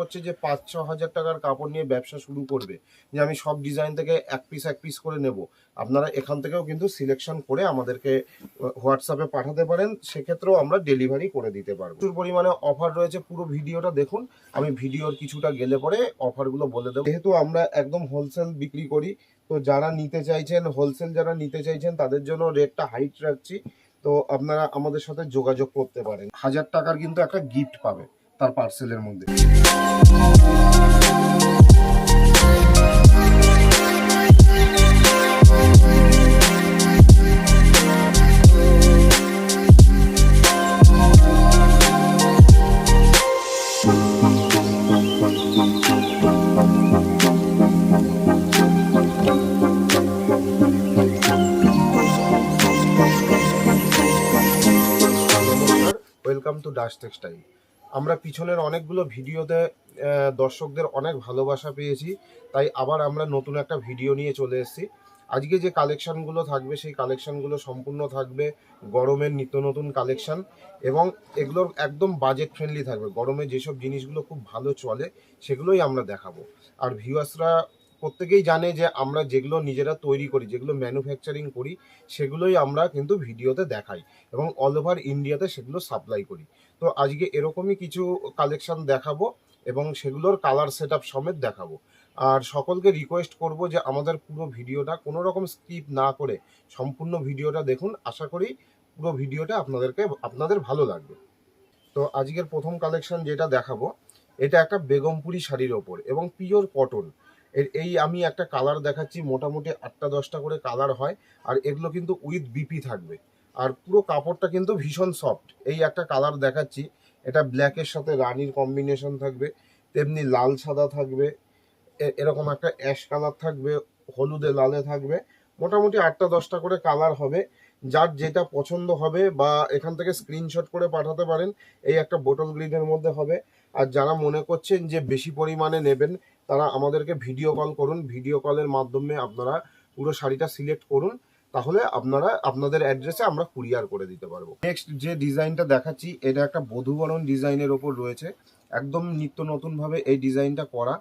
করছে যে পাঁচ, ছ হাজার টাকার কাপড় নিয়ে ব্যবসা শুরু করবে, যে আমি সব ডিজাইন থেকে এক পিস এক পিস করে নেব। আপনারা এখান থেকেও কিন্তু সিলেকশন করে আমাদেরকে হোয়াটসঅ্যাপে পাঠাতে পারেন। সেক্ষেত্রেও আমরা ডেলিভারি করে দিতে পারব। প্রচুর পরিমাণে অফার রয়েছে। পুরো ভিডিওটা দেখুন। আমি ভিডিওর কিছুটা গেলে পরে অফারগুলো বলে দেবো। যেহেতু আমরা একদম হোলসেল বিক্রি করি, তো যারা নিতে চাইছেন হোলসেল যারা নিতে চাইছেন, তাদের জন্য রেটটা হাইট রাখছি। তো আপনারা আমাদের সাথে যোগাযোগ করতে পারেন। হাজার টাকার কিন্তু একটা গিফট পাবে। তার পার্সেলের মধ্যে। ওয়েলকাম টু ডাস টেক্সটাইল আমরা পিছনের অনেকগুলো ভিডিওতে দর্শকদের অনেক ভালোবাসা পেয়েছি, তাই আবার আমরা নতুন একটা ভিডিও নিয়ে চলে এসেছি। আজকে যে কালেকশানগুলো থাকবে, সেই কালেকশানগুলো সম্পূর্ণ থাকবে গরমের নিত্য নতুন কালেকশান এবং এগুলোর একদম বাজেট ফ্রেন্ডলি থাকবে। গরমে যেসব জিনিসগুলো খুব ভালো চলে, সেগুলোই আমরা দেখাবো। আর ভিউয়ার্সরা প্রত্যেকেই জানে যে আমরা যেগুলো নিজেরা তৈরি করি, যেগুলো ম্যানুফ্যাকচারিং করি, সেগুলোই আমরা কিন্তু ভিডিওতে দেখাই এবং অল ওভার ইন্ডিয়াতে সেগুলো সাপ্লাই করি। তো আজকে এরকমই কিছু কালেকশন দেখাবো এবং সেগুলোর কালার সেট আপ সমেত দেখাবো। আর সকলকে রিকোয়েস্ট করব যে আমাদের পুরো ভিডিওটা কোনো রকম স্কিপ না করে সম্পূর্ণ ভিডিওটা দেখুন। আশা করি পুরো ভিডিওটা আপনাদেরকে, আপনাদের ভালো লাগবে। তো আজকের প্রথম কালেকশন যেটা দেখাবো, এটা একটা বেগমপুরি শাড়ির ওপর এবং পিওর কটন এর, এই আমি একটা কালার দেখাচ্ছি, মোটামুটি আটটা দশটা করে কালার হয়, আর এগুলো কিন্তু উইথ বিপি থাকবে। আর পুরো কাপড়টা কিন্তু ভীষণ সফট এই একটা কালার দেখাচ্ছি, এটা ব্ল্যাকের সাথে রানির কম্বিনেশন থাকবে, তেমনি লাল সাদা থাকবে এরকম একটা অ্যাশ কালার থাকবে, হলুদে লালে থাকবে, মোটামুটি আটটা দশটা করে কালার হবে। যার যেটা পছন্দ হবে বা এখান থেকে স্ক্রিনশট করে পাঠাতে পারেন, এই একটা বোটল গ্রিনের মধ্যে হবে। আর যারা মনে করছেন যে বেশি পরিমাণে নেবেন, তারা আমাদেরকে ভিডিও কল করুন। ভিডিও কলের মাধ্যমে আপনারা পুরো শাড়িটা সিলেক্ট করুন। তাহলে আপনারা, আপনাদের অ্যাড্রেসে আমরা কুরিয়ার করে দিতে পারব। নেক্সট যে ডিজাইনটা দেখাচ্ছি, এটা একটা বধূবরণ ডিজাইনের ওপর রয়েছে। একদম নিত্য নতুনভাবে এই ডিজাইনটা করা।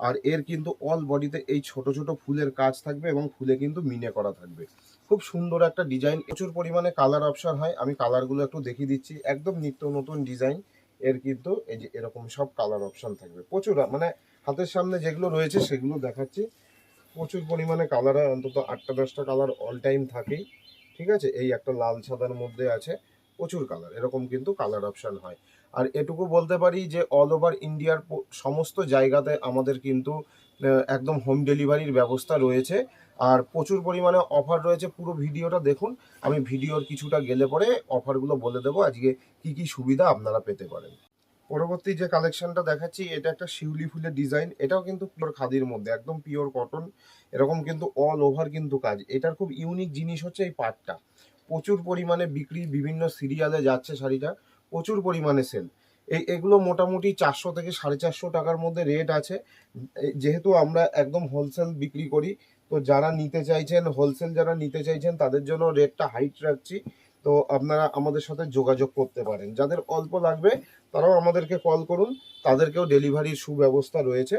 আর এর কিন্তু অল বডিতে এই ছোট ছোট ফুলের কাজ থাকবে এবং ফুলে কিন্তু মিনে করা থাকবে। খুব সুন্দর একটা ডিজাইন প্রচুর পরিমাণে কালার অপশন হয়। আমি কালারগুলো একটু দেখিয়ে দিচ্ছি। একদম নিত্য নতুন ডিজাইন এর কিন্তু এই যে এরকম সব কালার অপশন থাকবে। প্রচুর মানে হাতের সামনে যেগুলো রয়েছে সেগুলো দেখাচ্ছি। প্রচুর পরিমাণে কালার হয়, অন্তত আটটা দশটা কালার অল টাইম থাকেই, ঠিক আছে? এই একটা লাল সাদার মধ্যে আছে, প্রচুর কালার এরকম কিন্তু কালার অপশান হয়। আর এটুকু বলতে পারি যে অল ওভার ইন্ডিয়ার সমস্ত জায়গাতে আমাদের কিন্তু একদম হোম ডেলিভারির ব্যবস্থা রয়েছে। আর প্রচুর পরিমাণে অফার রয়েছে, পুরো ভিডিওটা দেখুন। আমি ভিডিওর কিছুটা গেলে পরে অফারগুলো বলে দেবো। আজকে কি কি সুবিধা আপনারা পেতে পারেন। পরবর্তী যে কালেকশনটা দেখাচ্ছি, এটা একটা শিউলি ফুলের ডিজাইন এটাও কিন্তু পিওর খাদির মধ্যে, একদম পিওর কটন এরকম কিন্তু অল ওভার কিন্তু কাজ। এটার খুব ইউনিক জিনিস হচ্ছে এই পাটটা। প্রচুর পরিমাণে বিক্রি, বিভিন্ন সিরিয়ালে যাচ্ছে শাড়িটা, প্রচুর পরিমাণে সেল এই এগুলো মোটামুটি চারশো থেকে সাড়ে চারশো টাকার মধ্যে রেট আছে। যেহেতু আমরা একদম হোলসেল বিক্রি করি, তো যারা নিতে চাইছেন হোলসেল যারা নিতে চাইছেন, তাদের জন্য রেটটা হাইট রাখছি। তো আপনারা আমাদের সাথে যোগাযোগ করতে পারেন। যাদের অল্প লাগবে, তারাও আমাদেরকে কল করুন। তাদেরকেও ডেলিভারির সুব্যবস্থা রয়েছে।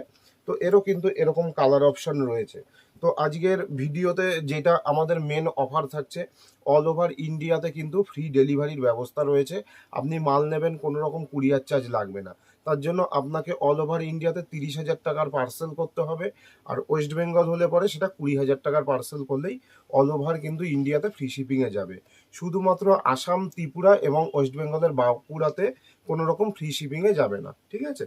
তো এরও কিন্তু এরকম কালার অপশন রয়েছে। তো আজকের ভিডিওতে যেটা আমাদের মেন অফার থাকছে অল ওভার ইন্ডিয়াতে কিন্তু ফ্রি ডেলিভারির ব্যবস্থা রয়েছে। আপনি মাল নেবেন কোনো রকম কুরিয়ার চার্জ লাগবে না। তার জন্য আপনাকে অল ওভার ইন্ডিয়াতে তিরিশ হাজার টাকার পার্সেল করতে হবে। আর ওয়েস্ট বেঙ্গল হলে পরে সেটা কুড়ি হাজার টাকার পার্সেল করলেই অল ওভার কিন্তু ইন্ডিয়াতে ফ্রি শিপিংয়ে যাবে। শুধুমাত্র আসাম, ত্রিপুরা এবং ওয়েস্ট বেঙ্গলের বাঁকুড়াতে কোনো রকম ফ্রি শিপিংয়ে যাবে না, ঠিক আছে?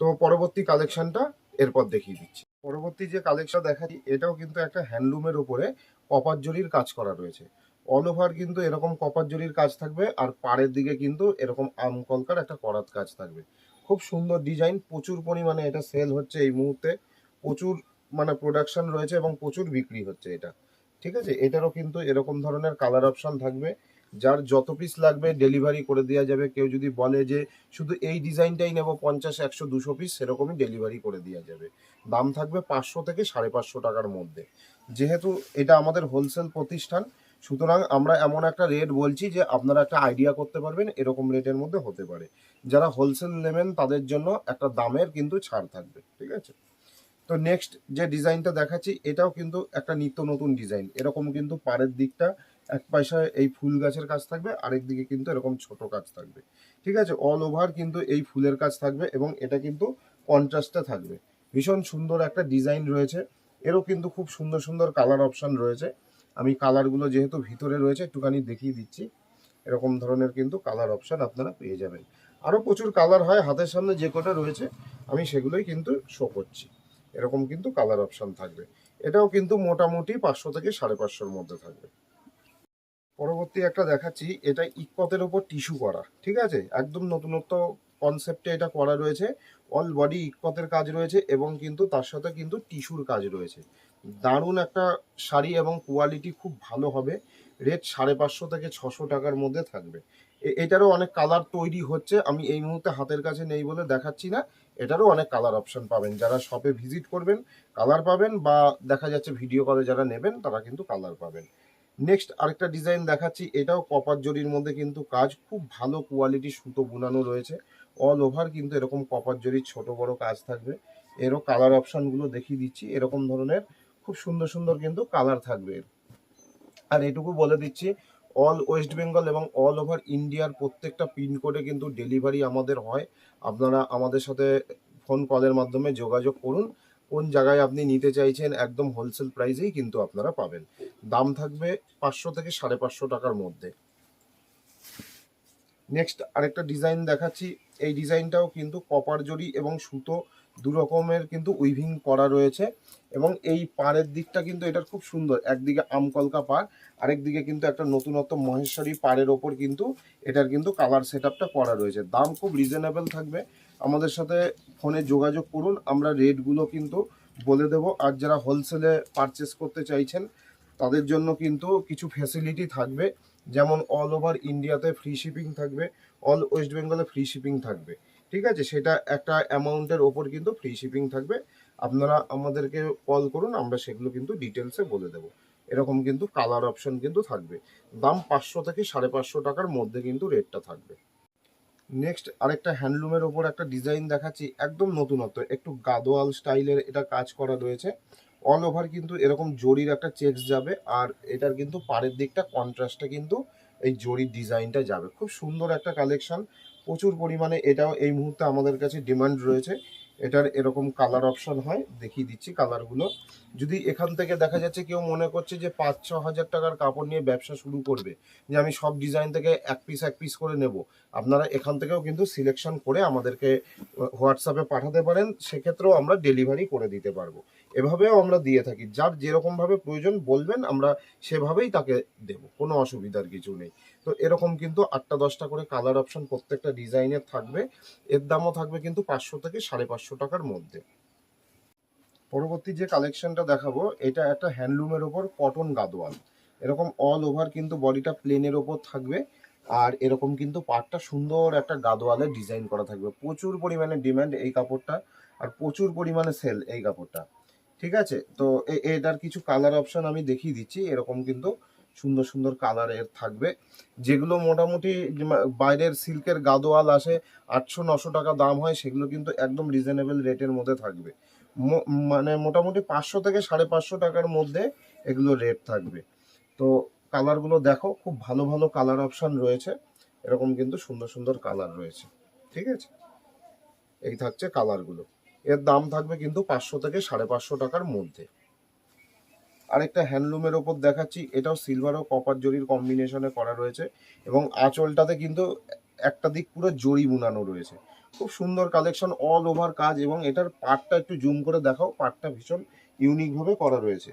তো পরবর্তী কালেকশনটা এরপর দেখিয়ে দিচ্ছি। পরবর্তী যে কালেকশন দেখাচ্ছি, এটাও কিন্তু একটা হ্যান্ডলুমের উপরে কপার জরির কাজ করা রয়েছে। অল ওভার কিন্তু এরকম কপার জরির কাজ থাকবে, আর পাড়ের দিকে কিন্তু এরকম আমকলকার একটা করাত কাজ থাকবে। খুব সুন্দর ডিজাইন প্রচুর পরিমাণে এটা সেল হচ্ছে এই মুহূর্তে। প্রচুর মানে প্রোডাকশন রয়েছে এবং প্রচুর বিক্রি হচ্ছে এটা। ঠিক আছে? এটারও কিন্তু এরকম ধরনের কালার অপশন থাকবে। যার যত পিস লাগবে ডেলিভারি করে দেওয়া যাবে। কেউ যদি বলে যে, শুধু এই ডিজাইনটাই নেব পঞ্চাশ, একশো, দুশো পিস সেরকমই ডেলিভারি করে দেওয়া যাবে। দাম থাকবে পাঁচশো থেকে সাড়ে পাঁচশো টাকার মধ্যে। যেহেতু এটা আমাদের হোলসেল প্রতিষ্ঠান, সুতরাং আমরা এমন একটা রেট বলছি যে, আপনারা একটা আইডিয়া করতে পারবেন, এরকম রেটের মধ্যে হতে পারে। যারা হোলসেল নেবেন, তাদের জন্য একটা দামের কিন্তু ছাড় থাকবে। ঠিক আছে? তো নেক্সট যে ডিজাইনটা দেখাচ্ছি, এটাও কিন্তু একটা নিত্য নতুন ডিজাইন এরকম কিন্তু পাড়ের দিকটা এক পয়সায় এই ফুল গাছের কাজ থাকবে, আরেক দিকে কিন্তু এরকম ছোট কাজ থাকবে। ঠিক আছে? অল ওভার কিন্তু এই ফুলের কাজ থাকবে এবং এটা কিন্তু কন্ট্রাস্টে থাকবে। ভীষণ সুন্দর একটা ডিজাইন রয়েছে। এরও কিন্তু খুব সুন্দর সুন্দর কালার অপশান রয়েছে। আমি কালারগুলো যেহেতু ভিতরে রয়েছে, একটুখানি দেখিয়ে দিচ্ছি। এরকম ধরনের কিন্তু কালার অপশান আপনারা পেয়ে যাবেন। আরও প্রচুর কালার হয়, হাতের সামনে যে কটা রয়েছে, আমি সেগুলোই কিন্তু শো করছি। এরকম কিন্তু কালার অপশন থাকবে। এটাও কিন্তু মোটামুটি পাঁচশো থেকে সাড়ে পাঁচশোর মধ্যে থাকবে। পরবর্তী একটা দেখাচ্ছি, এটা ইকতের ওপর টিস্যু করা, ঠিক আছে? একদম নতুনত্ব কনসেপ্টে এটা করা রয়েছে। অল বডি ইকতের কাজ রয়েছে এবং কিন্তু তার সাথে কিন্তু টিস্যুর কাজ রয়েছে। দারুণ একটা শাড়ি এবং কোয়ালিটি খুব ভালো হবে। রেট সাড়ে পাঁচশো থেকে ছশো টাকার মধ্যে থাকবে। এটারও অনেক কালার তৈরি হচ্ছে। আমি এই মুহূর্তে হাতের কাছে নেই বলে দেখাচ্ছি না। এটারও অনেক কালার অপশন পাবেন। যারা শপে ভিজিট করবেন কালার পাবেন বা দেখা যাচ্ছে ভিডিও কলে যারা নেবেন, তারা কিন্তু কালার পাবেন। নেক্সট আরেকটা ডিজাইন দেখাচ্ছি। এটাও কপার জরির মধ্যে কিন্তু কাজ। খুব ভালো কোয়ালিটি সুতো বুনানো রয়েছে। অল ওভার কিন্তু এরকম কপার জরির ছোট বড় কাজ থাকবে। এরও কালার অপশনগুলো দেখিয়ে দিচ্ছি। এরকম ধরনের খুব সুন্দর সুন্দর কিন্তু কালার থাকবে। এর। আর এটুকু বলে দিচ্ছি অল ওয়েস্ট বেঙ্গল এবং অল ওভার ইন্ডিয়ার প্রত্যেকটা পিনকোডে কিন্তু ডেলিভারি আমাদের হয়। আপনারা আমাদের সাথে ফোন কলের মাধ্যমে যোগাযোগ করুন। কোন জায়গায় আপনি নিতে চাইছেন, একদম হোলসেল প্রাইসেই কিন্তু আপনারা পাবেন। দাম থাকবে পাঁচশো থেকে সাড়ে পাঁচশো টাকার মধ্যে। নেক্সট আরেকটা ডিজাইন দেখাচ্ছি। এই ডিজাইনটাও কিন্তু কপার জরি এবং সুতো দু রকমের কিন্তু উইভিং করা রয়েছে এবং এই পাড়ের দিকটা কিন্তু এটার খুব সুন্দর। একদিকে আমকলকা পাড় আরেক দিকে কিন্তু একটা নতুনত্ব মহেশ্বরী পাড়ের ওপর কিন্তু এটার কিন্তু কালার সেট করা রয়েছে। দাম খুব রিজনেবল থাকবে। আমাদের সাথে ফোনে যোগাযোগ করুন, আমরা রেটগুলো কিন্তু বলে দেব। আর যারা হোলসেলে পারচেস করতে চাইছেন, তাদের জন্য কিন্তু কিছু ফ্যাসিলিটি থাকবে। যেমন অল ওভার ইন্ডিয়াতে ফ্রি শিপিং থাকবে অল ওয়েস্ট বেঙ্গলে ফ্রি শিপিং থাকবে। ঠিক আছে? সেটা একটা অ্যামাউন্টের ওপর কিন্তু ফ্রি শিপিং থাকবে। আপনারা আমাদেরকে কল করুন, আমরা সেগুলো কিন্তু ডিটেলসে বলে দেবো। এরকম কিন্তু কালার অপশন কিন্তু থাকবে। দাম পাঁচশো থেকে সাড়ে পাঁচশো টাকার মধ্যে কিন্তু রেটটা থাকবে। নেক্সট আরেকটা হ্যান্ডলুমের ওপর একটা ডিজাইন দেখাচ্ছি, একদম নতুনত্ব, একটু গাদোয়াল স্টাইলের এটা কাজ করা রয়েছে। অল ওভার কিন্তু এরকম জরির একটা চেক্স যাবে, আর এটার কিন্তু পাড়ের দিকটা কন্ট্রাস্টে কিন্তু এই জরির ডিজাইনটা যাবে। খুব সুন্দর একটা কালেকশন প্রচুর পরিমাণে এটাও এই মুহূর্তে আমাদের কাছে ডিমান্ড রয়েছে। এটার এরকম কালার অপশন হয়, দেখিয়ে দিচ্ছি কালারগুলো যদি এখান থেকে দেখা যাচ্ছে কেউ মনে করছে যে পাঁচ, ছ হাজার টাকার কাপড় নিয়ে ব্যবসা শুরু করবে, যে আমি সব ডিজাইন থেকে এক পিস এক পিস করে নেব, আপনারা এখান থেকেও কিন্তু সিলেকশন করে আমাদেরকে হোয়াটসঅ্যাপে পাঠাতে পারেন, সেক্ষেত্রেও আমরা ডেলিভারি করে দিতে পারব। এভাবেও আমরা দিয়ে থাকি, যার যেরকমভাবে প্রয়োজন বলবেন, আমরা সেভাবেই তাকে দেব, কোনো অসুবিধার কিছু নেই। তো এরকম কিন্তু আটটা, দশটা করে কালার অপশন প্রত্যেকটা ডিজাইনের থাকবে, এর দামও থাকবে কিন্তু পাঁচশো থেকে সাড়ে পাঁচশো টাকার মধ্যে। পরবর্তী যে কালেকশনটা দেখাবো, এটা একটা হ্যান্ডলুমের ওপর কটন গাদোয়াল। এরকম অল ওভার কিন্তু বডিটা প্লেনের ওপর থাকবে, আর এরকম কিন্তু পাটটা সুন্দর একটা গাদোয়ালের ডিজাইন করা থাকবে। প্রচুর পরিমাণে ডিম্যান্ড এই কাপড়টা, আর প্রচুর পরিমাণে সেল এই কাপড়টা। ঠিক আছে? তো এটার কিছু কালার অপশন আমি দেখিয়ে দিচ্ছি। এরকম কিন্তু সুন্দর সুন্দর কালারের থাকবে। যেগুলো মোটামুটি বাইরের সিল্কের গাদোয়াল আসে আটশো নশো টাকা দাম হয়, সেগুলো কিন্তু একদম রিজনেবল রেটের মধ্যে থাকবে। মানে মোটামুটি পাঁচশো থেকে সাড়ে পাঁচশো টাকার মধ্যে এগুলো রেট থাকবে। তো কালারগুলো দেখো, খুব ভালো ভালো কালার অপশান রয়েছে। এরকম কিন্তু সুন্দর সুন্দর কালার রয়েছে। ঠিক আছে? এই থাকছে কালারগুলো এর দাম থাকবে কিন্তু পাঁচশো থেকে সাড়ে পাঁচশো টাকার মধ্যে। আরেকটা হ্যান্ডলুমের ওপর দেখাচ্ছি, এটাও সিলভার ও কপার জরির কম্বিনেশনে করা রয়েছে। এবং আঁচলটাতে কিন্তু একটা দিক পুরো জরি বুনানো রয়েছে। খুব সুন্দর কালেকশন অল ওভার কাজ এবং এটার পার্টটা একটু জুম করে দেখাও পার্টটা ভীষণ ইউনিকভাবে করা রয়েছে।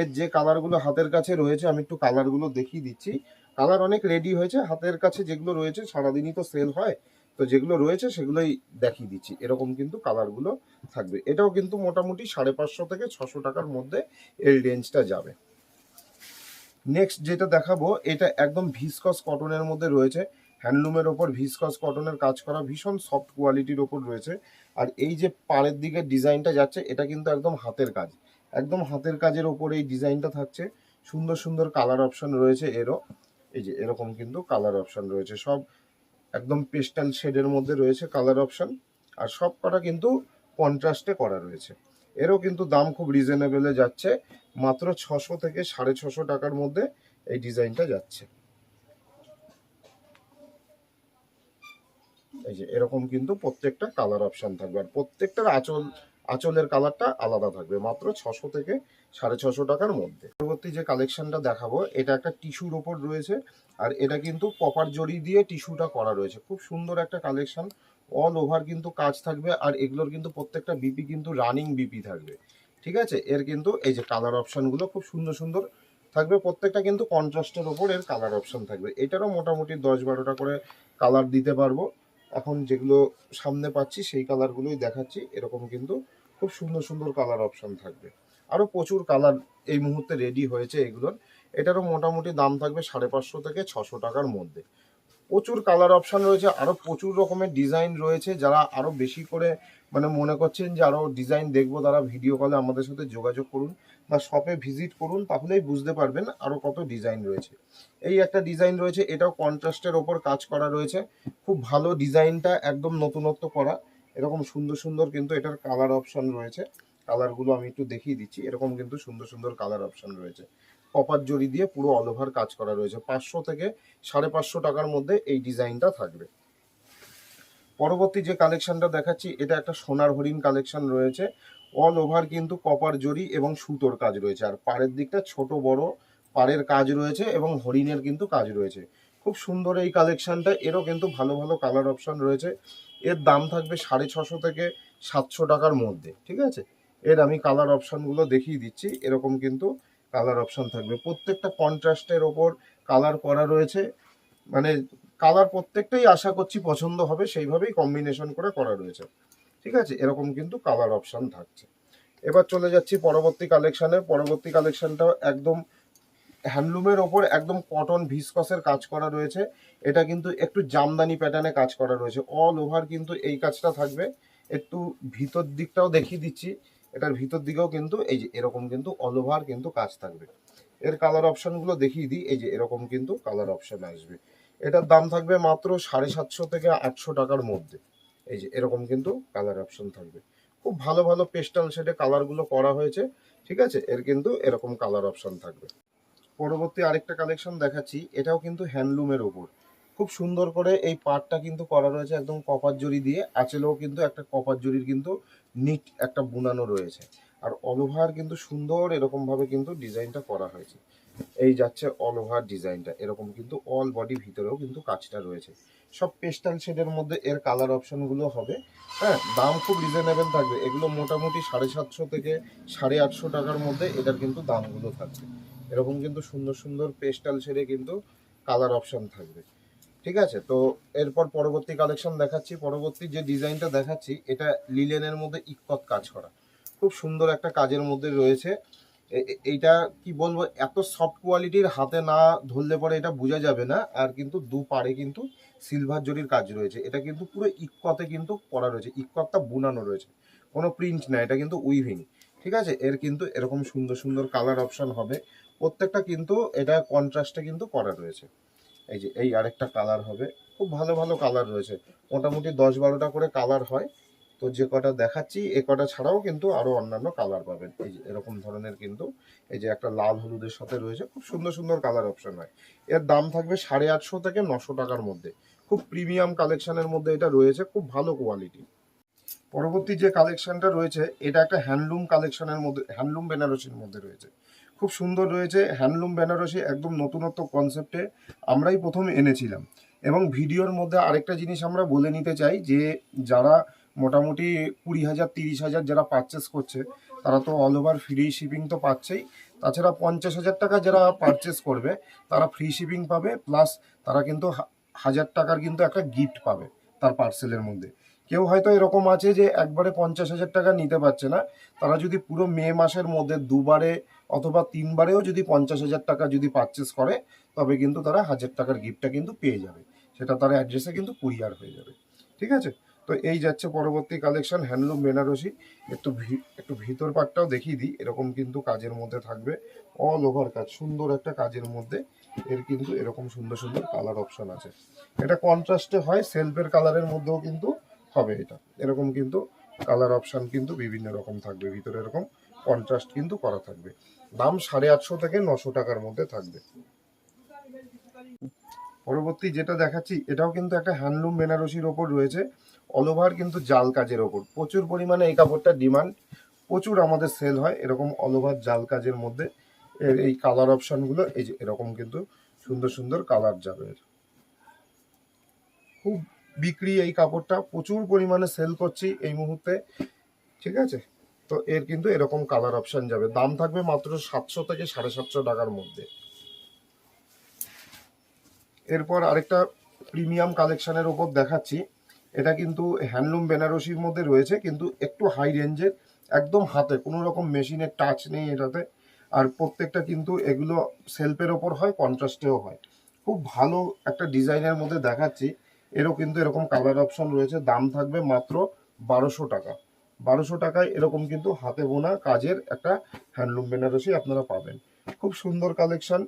এর যে কালারগুলো হাতের কাছে রয়েছে, আমি একটু কালারগুলো দেখিয়ে দিচ্ছি। কালার অনেক রেডি হয়েছে, হাতের কাছে যেগুলো রয়েছে সারাদিনই তো সেল হয়, তো যেগুলো রয়েছে সেগুলোই দেখিয়ে দিচ্ছি। এরকম কিন্তু কালারগুলো থাকবে। এটাও কিন্তু মোটামুটি সাড়ে পাঁচশো থেকে ছশো টাকার মধ্যে এই রেঞ্জটা যাবে। নেক্সট যেটা দেখাবো, এটা একদম ভিসকস কটনের মধ্যে রয়েছে। হ্যান্ডলুমের ওপর ভিসকস কটনের কাজ করা ভীষণ সফট কোয়ালিটির ওপর রয়েছে। আর এই যে পাড়ের দিকে ডিজাইনটা যাচ্ছে, এটা কিন্তু একদম হাতের কাজ। একদম হাতের কাজের ওপর এই ডিজাইনটা থাকছে। সুন্দর সুন্দর কালার অপশন রয়েছে এরও। এই যে এরকম কিন্তু কালার অপশন রয়েছে। সব একদম পেস্টাল শেডের মধ্যে রয়েছে কালার অপশন আর সব কটা কিন্তু কন্ট্রাস্টে করা রয়েছে। এরও কিন্তু দাম খুব রিজনেবলে যাচ্ছে। মাত্র ছশো থেকে সাড়ে ছশো টাকার মধ্যে এই ডিজাইনটা যাচ্ছে। এই যে এরকম কিন্তু প্রত্যেকটা কালার অপশন থাকবে। আর প্রত্যেকটার আঁচল, আঁচলের কালারটা আলাদা থাকবে, মাত্র ছশো থেকে সাড়ে ছশো টাকার মধ্যে। পরবর্তী যে কালেকশনটা দেখাবো, এটা একটা টিস্যুর ওপর রয়েছে, আর এটা কিন্তু কপার জড়ি দিয়ে টিস্যুটা করা রয়েছে। খুব সুন্দর একটা কালেকশন অল ওভার কিন্তু কাজ থাকবে, আর এগুলোর কিন্তু প্রত্যেকটা বিপি কিন্তু রানিং বিপি থাকবে। ঠিক আছে? এর কিন্তু এই যে কালার অপশানগুলো খুব সুন্দর সুন্দর থাকবে, প্রত্যেকটা কিন্তু কন্ট্রাস্টের ওপর এর কালার অপশন থাকবে। এটারও মোটামুটি দশ বারোটা করে কালার দিতে পারব। এখন যেগুলো সামনে পাচ্ছি, সেই কালারগুলোই দেখাচ্ছি। এরকম কিন্তু খুব সুন্দর সুন্দর কালার অপশান থাকবে। আরও প্রচুর কালার এই মুহূর্তে রেডি হয়েছে এগুলোর। এটারও মোটামুটি দাম থাকবে সাড়ে পাঁচশো থেকে ছশো টাকার মধ্যে। প্রচুর কালার অপশান রয়েছে আরও প্রচুর রকমের ডিজাইন রয়েছে, যারা আরও বেশি করে মানে মনে করছেন যে আরও ডিজাইন দেখব, তারা ভিডিও কলে আমাদের সাথে যোগাযোগ করুন বা শপে ভিজিট করুন, তাহলেই বুঝতে পারবেন আরও কত ডিজাইন রয়েছে। এই একটা ডিজাইন রয়েছে, এটাও কন্ট্রাস্টের ওপর কাজ করা রয়েছে। খুব ভালো ডিজাইনটা একদম নতুনত্ব করা। এরকম সুন্দর সুন্দর কিন্তু এটার কালার অপশন রয়েছে। কালারগুলো আমি একটু দেখিয়ে দিচ্ছি, এরকম কিন্তু সুন্দর সুন্দর কালার অপশন রয়েছে। কপার জড়ি দিয়ে পুরো অল ওভার কাজ করা রয়েছে। পাঁচশো থেকে সাড়ে পাঁচশো টাকার মধ্যে এই ডিজাইনটা থাকবে। পরবর্তী যে কালেকশনটা দেখাচ্ছি, এটা একটা সোনার হরিণ কালেকশন রয়েছে। অল ওভার কিন্তু কপার জড়ি এবং সুতোর কাজ রয়েছে। আর পাড়ের দিকটা ছোট, বড়, পাড়ের কাজ রয়েছে এবং হরিণের কিন্তু কাজ রয়েছে। খুব সুন্দর এই কালেকশনটা। এরও কিন্তু ভালো ভালো কালার অপশন রয়েছে। এর দাম থাকবে সাড়ে ছশো থেকে সাতশো টাকার মধ্যে, ঠিক আছে? এর আমি কালার অপশানগুলো দেখিয়ে দিচ্ছি। এরকম কিন্তু কালার অপশন থাকবে। প্রত্যেকটা কন্ট্রাস্টের ওপর কালার করা রয়েছে। মানে কালার প্রত্যেকটাই আশা করছি পছন্দ হবে, সেইভাবেই কম্বিনেশন করে করা রয়েছে। ঠিক আছে? এরকম কিন্তু কালার অপশান থাকছে। এবার চলে যাচ্ছি পরবর্তী কালেকশানে পরবর্তী কালেকশানটা একদম হ্যান্ডলুমের ওপর একদম কটন ভিসকসের কাজ করা রয়েছে। এটা কিন্তু একটু জামদানি প্যাটার্নে কাজ করা রয়েছে। অল ওভার কিন্তু এই কাজটা থাকবে। একটু ভিতর দিকটাও দেখিয়ে দিচ্ছি। এটার ভিতর দিকেও কিন্তু এই যে এরকম কিন্তু অল ওভার কিন্তু কাজ থাকবে। এর কালার অপশানগুলো দেখিয়ে দিই। এই যে এরকম কিন্তু কালার অপশান আসবে। এটার দাম থাকবে মাত্র সাড়ে সাতশো থেকে আটশো টাকার মধ্যে। এই যে, এরকম কিন্তু কালার অপশন থাকবে। খুব ভালো ভালো পেস্টাল শেডে কালারগুলো করা হয়েছে, ঠিক আছে? এর কিন্তু এরকম কালার অপশন থাকবে। পরবর্তী আরেকটা কালেকশন দেখাচ্ছি, এটাও কিন্তু হ্যান্ডলুমের ওপর। খুব সুন্দর করে এই পার্টটা কিন্তু করা রয়েছে একদম কপার জড়ি দিয়ে, আঁচলেও কিন্তু একটা কপার জড়ির কিন্তু নিট একটা বুনানো রয়েছে। আর অল ওভার কিন্তু সুন্দর এরকমভাবে কিন্তু ডিজাইনটা করা হয়েছে। এই যাচ্ছে অল ওভার ডিজাইনটা। এরকম কিন্তু অল বডি ভিতরেও কিন্তু কাজটা রয়েছে। সব পেস্টাল শেডের মধ্যে এর কালার অপশনগুলো হবে। হ্যাঁ দাম খুব রিজনেবল থাকবে। এগুলো মোটামুটি সাড়ে সাতশো থেকে সাড়ে আটশো টাকার মধ্যে এটার কিন্তু দামগুলো থাকবে। এরকম কিন্তু সুন্দর সুন্দর পেস্টাল শেডে কিন্তু কালার অপশন থাকবে। ঠিক আছে? তো এরপর পরবর্তী কালেকশন দেখাচ্ছি। পরবর্তী যে ডিজাইনটা দেখাচ্ছি, এটা লিলেনের মধ্যে ইক্কত কাজ করা। খুব সুন্দর একটা কাজের মধ্যে রয়েছে। এইটা কি বলব, এত সফট কোয়ালিটির হাতে না ধরলে পরে এটা বোঝা যাবে না, আর কিন্তু দু পারে কিন্তু সিলভার জরির কাজ রয়েছে। এটা কিন্তু পুরো ইক্কতে কিন্তু করা রয়েছে, ইক্কতটা বুনানো রয়েছে। কোনো প্রিন্ট না, এটা কিন্তু উইভিং ঠিক আছে? এর কিন্তু এরকম সুন্দর সুন্দর কালার অপশন হবে। প্রত্যেকটা কিন্তু এটা কন্ট্রাস্টে কিন্তু করা রয়েছে। এই যে, এই আরেকটা কালার হবে। খুব ভালো ভালো কালার রয়েছে। মোটামুটি দশ বারোটা করে কালার হয়। তো যে কটা দেখাচ্ছি, এ কটা ছাড়াও কিন্তু আরও অন্যান্য কালার পাবেন। এই যে এরকম ধরনের কিন্তু এই যে একটা লাল হলুদের সাথে রয়েছে, খুব সুন্দর সুন্দর কালার অপশন হয়। এর দাম থাকবে সাড়ে আটশো থেকে নশো টাকার মধ্যে। খুব প্রিমিয়াম কালেকশনের মধ্যে এটা রয়েছে, খুব ভালো কোয়ালিটি পরবর্তী যে কালেকশনটা রয়েছে, এটা একটা হ্যান্ডলুম কালেকশনের মধ্যে হ্যান্ডলুম বেনারসির মধ্যে রয়েছে। খুব সুন্দর রয়েছে হ্যান্ডলুম বেনারসি একদম নতুনত্ব কনসেপ্টে আমরাই প্রথম এনেছিলাম। এবং ভিডিওর মধ্যে আরেকটা জিনিস আমরা বলে নিতে চাই যে, যারা মোটামুটি কুড়ি হাজার, তিরিশ হাজার যারা পারচেস করছে, তারা তো অল ওভার ফ্রি শিপিং তো পাচ্ছেই। তাছাড়া পঞ্চাশ হাজার টাকা যারা পারচেস করবে, তারা ফ্রি শিপিং পাবে প্লাস তারা কিন্তু হাজার টাকার কিন্তু একটা গিফট পাবে তার পার্সেলের মধ্যে। কেউ হয়তো এরকম আছে যে একবারে পঞ্চাশ হাজার টাকা নিতে পারছে না, তারা যদি পুরো মে মাসের মধ্যে দুবারে অথবা তিনবারেও যদি পঞ্চাশ হাজার টাকা যদি পারচেস করে, তবে কিন্তু তারা হাজার টাকার গিফটটা কিন্তু পেয়ে যাবে। সেটা তার অ্যাড্রেসে কিন্তু কুরিয়ার হয়ে যাবে। ঠিক আছে? তো এই যাচ্ছে পরবর্তী কালেকশন হ্যান্ডলুম বেনারসি একটু একটু ভিতর পাটটাও দেখিয়ে দিই, এরকম কিন্তু কাজের মধ্যে থাকবে। অল ওভার কাজ, সুন্দর একটা কাজের মধ্যে এর কিন্তু এরকম সুন্দর সুন্দর কালার অপশন আছে। এটা কন্ট্রাস্টে হয় সেলফের কালারের মধ্যেও কিন্তু হবে এটা। এরকম কিন্তু কালার অপশান কিন্তু বিভিন্ন রকম থাকবে, ভিতরে এরকম কন্ট্রাস্ট কিন্তু করা থাকবে। দাম সাড়ে আটশো থেকে নশো টাকার মধ্যে থাকবে। পরবর্তী যেটা দেখাচ্ছি, এটাও কিন্তু একটা হ্যান্ডলুম বেনারসির ওপর রয়েছে। অল ওভার কিন্তু জাল কাজের ওপর। প্রচুর পরিমাণে এই কাপড়টা ডিমান্ড প্রচুর আমাদের সেল হয় এরকম অল ওভার জাল কাজের মধ্যে। এর এই কালার অপশনগুলো এই যে এরকম কিন্তু সুন্দর সুন্দর কালার যাবে। এর। খুব বিক্রি এই কাপড়টা, প্রচুর পরিমাণে সেল করছি এই মুহূর্তে, ঠিক আছে? তো এর কিন্তু এরকম কালার অপশন যাবে। দাম থাকবে মাত্র সাতশো থেকে সাড়ে সাতশো টাকার মধ্যে। এরপর আরেকটা প্রিমিয়াম কালেকশনের ওপর দেখাচ্ছি। এটা কিন্তু হ্যান্ডলুম বেনারসির মধ্যে রয়েছে, কিন্তু একটু হাই রেঞ্জের একদম হাতে, কোনো রকম মেশিনের টাচ নেই এটাতে। আর প্রত্যেকটা কিন্তু এগুলো সেলফের ওপর হয় কন্ট্রাস্টেও হয়। খুব ভালো একটা ডিজাইনের মধ্যে দেখাচ্ছি। এরও কিন্তু এরকম কালার অপশন রয়েছে, দাম থাকবে মাত্র বারোশো টাকা। বারোশো টাকায় এরকম কিন্তু হাতে বোনা কাজের একটা হ্যান্ডলুম বেনারসি আপনারা পাবেন। খুব সুন্দর কালেকশন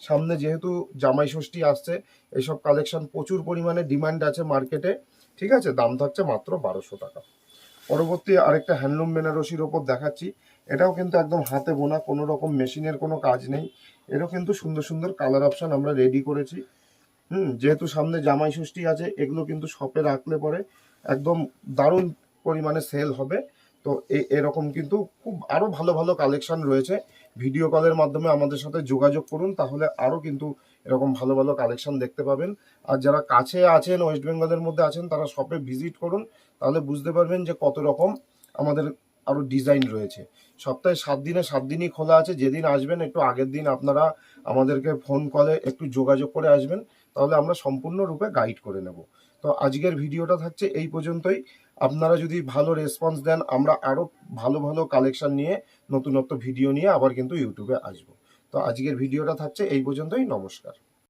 সামনে যেহেতু জামাই ষষ্ঠী আসছে এইসব কালেকশন প্রচুর পরিমাণে ডিমান্ড আছে মার্কেটে ঠিক আছে? দাম থাকছে মাত্র বারোশো টাকা। পরবর্তী আরেকটা হ্যান্ডলুম বেনারসির ওপর দেখাচ্ছি। এটাও কিন্তু একদম হাতে বোনা, কোনো রকম মেশিনের কোনো কাজ নেই। এরও কিন্তু সুন্দর সুন্দর কালার অপশান আমরা রেডি করেছি। হুম, যেহেতু সামনে জামাই ষষ্ঠী আছে, এগুলো কিন্তু শপে রাখলে পরে একদম দারুণ পরিমাণে সেল হবে। তো এরকম কিন্তু খুব আরও ভালো ভালো কালেকশন রয়েছে। ভিডিও কলের মাধ্যমে আমাদের সাথে যোগাযোগ করুন, তাহলে আরও কিন্তু এরকম ভালো ভালো কালেকশন দেখতে পাবেন। আর যারা কাছে আছেন ওয়েস্ট বেঙ্গলের মধ্যে আছেন, তারা শপে ভিজিট করুন, তাহলে বুঝতে পারবেন যে কত রকম আমাদের আরও ডিজাইন রয়েছে। সপ্তাহে সাত দিনে সাত দিনই খোলা আছে, যেদিন আসবেন একটু আগের দিন আপনারা আমাদেরকে ফোন কলে একটু যোগাযোগ করে আসবেন, তাহলে আমরা সম্পূর্ণরূপে গাইড করে নেব। তো আজকের ভিডিওটা থাকছে এই পর্যন্তই। আপনারা যদি ভালো রেসপন্স দেন, আমরা আরও ভালো ভালো কালেকশন নিয়ে নতুনত্ব ভিডিও নিয়ে আবার কিন্তু ইউটিউবে আসব। তো আজকের ভিডিওটা থাকছে এই পর্যন্তই, নমস্কার।